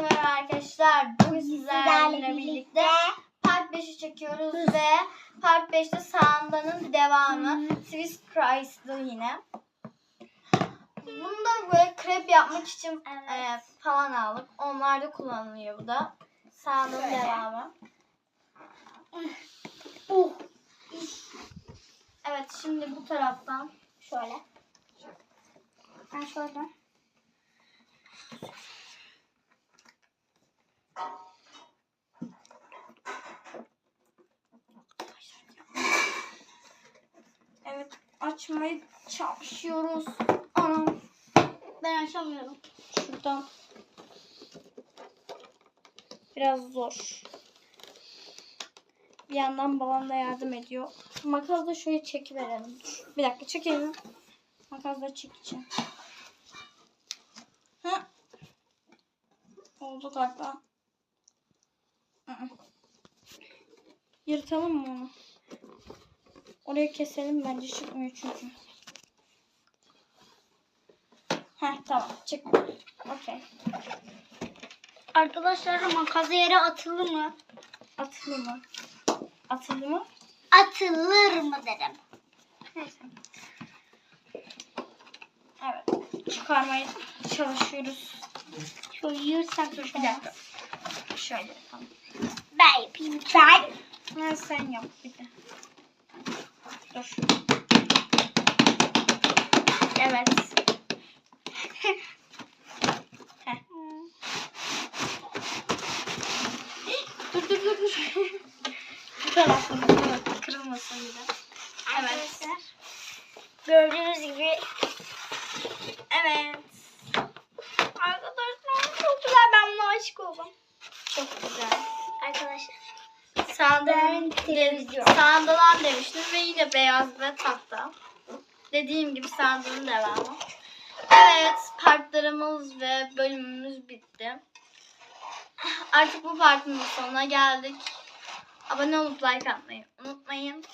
merhaba arkadaşlar. Bugün sizlerle birlikte Part 5'i çekiyoruz ve Part 5'te Sanda'nın devamı. Swiss Chrysler yine. Bunu da böyle krep yapmak için Evet. e, falan aldık. Onlar da kullanılıyor bu da. Sanda'nın devamı. Uh. Evet şimdi bu taraftan Şöyle. Ben şöyle. evet açmaya çalışıyoruz. Anam Ben açamıyorum. şuradan biraz zor. Bir yandan babam da yardım ediyor. Makası da şöyle çekiverelim. Bir dakika çekelim. Makasla çekeceğim. Ha. Oldu galiba. Yırtalım mı onu? Orayı keselim bence çıkmıyor çünkü. Heh tamam çıktı. Okey. Arkadaşlar makas yere atılır mı? Atıldı mı? Atıldı mı? Atılır mı dedim. Neyse. Evet. Çıkarmaya çalışıyoruz. Şöyle yırtsak Dur bir dakika. Şöyle yapalım. Ben yapayım. Ben. Ha, sen yap bir de. Dur. Evet. Dur dur dur dur. Bu tarafını dur. Kırılmasın bir de. Evet. Arkadaşlar. Gördüğünüz gibi. Evet. De, televizyon. sandalan demiştim ve yine beyaz ve tahta. Dediğim gibi sandalın devamı. Evet, partlarımız ve bölümümüz bitti. Artık bu partinin sonuna geldik. Abone olup like atmayı unutmayın.